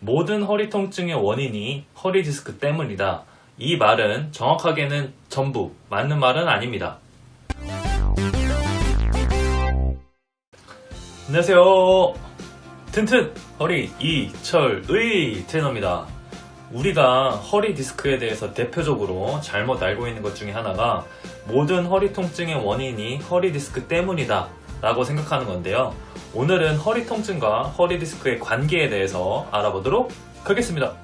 모든 허리 통증의 원인이 허리 디스크 때문이다. 이 말은 정확하게는 전부 맞는 말은 아닙니다. 안녕하세요. 튼튼 허리 이철의 트레이너입니다. 우리가 허리 디스크에 대해서 대표적으로 잘못 알고 있는 것 중에 하나가 모든 허리 통증의 원인이 허리 디스크 때문이다 라고 생각하는 건데요. 오늘은 허리 통증과 허리 디스크의 관계에 대해서 알아보도록 하겠습니다.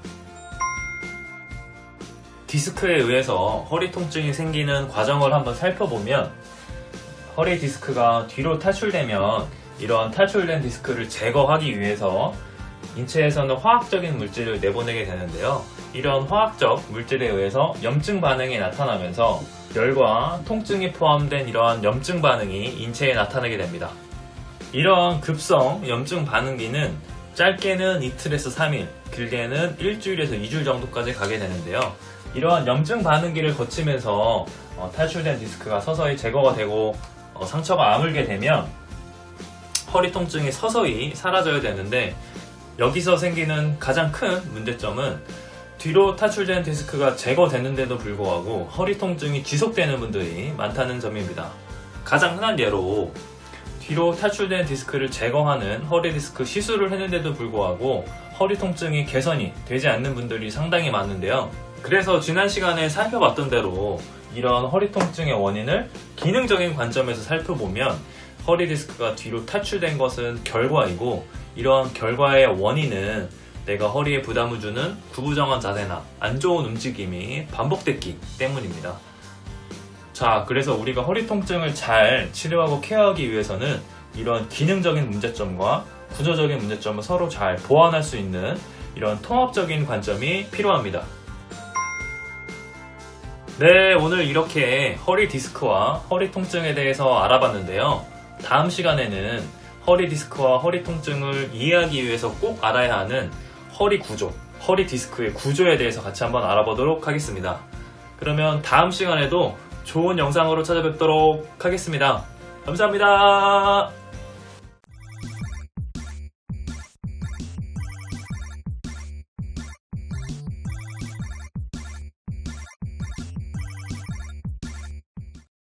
디스크에 의해서 허리 통증이 생기는 과정을 한번 살펴보면 허리 디스크가 뒤로 탈출되면 이러한 탈출된 디스크를 제거하기 위해서 인체에서는 화학적인 물질을 내보내게 되는데요. 이런 화학적 물질에 의해서 염증 반응이 나타나면서 열과 통증이 포함된 이러한 염증 반응이 인체에 나타나게 됩니다. 이러한 급성 염증 반응기는 짧게는 이틀에서 3일, 길게는 일주일에서 2주일 정도까지 가게 되는데요. 이러한 염증 반응기를 거치면서 어, 탈출된 디스크가 서서히 제거가 되고 어, 상처가 아물게 되면 허리 통증이 서서히 사라져야 되는데 여기서 생기는 가장 큰 문제점은 뒤로 탈출된 디스크가 제거되는데도 불구하고 허리 통증이 지속되는 분들이 많다는 점입니다. 가장 흔한 예로 뒤로 탈출된 디스크를 제거하는 허리 디스크 시술을 했는데도 불구하고 허리 통증이 개선이 되지 않는 분들이 상당히 많은데요. 그래서 지난 시간에 살펴봤던 대로 이런 허리 통증의 원인을 기능적인 관점에서 살펴보면 허리 디스크가 뒤로 탈출된 것은 결과이고 이러한 결과의 원인은 내가 허리에 부담을 주는 구부정한 자세나 안 좋은 움직임이 반복됐기 때문입니다. 자, 그래서 우리가 허리 통증을 잘 치료하고 케어하기 위해서는 이런 기능적인 문제점과 구조적인 문제점을 서로 잘 보완할 수 있는 이런 통합적인 관점이 필요합니다. 네, 오늘 이렇게 허리 디스크와 허리 통증에 대해서 알아봤는데요. 다음 시간에는 허리 디스크와 허리 통증을 이해하기 위해서 꼭 알아야 하는 허리 구조, 허리 디스크의 구조에 대해서 같이 한번 알아보도록 하겠습니다. 그러면 다음 시간에도 좋은 영상으로 찾아뵙도록 하겠습니다. 감사합니다.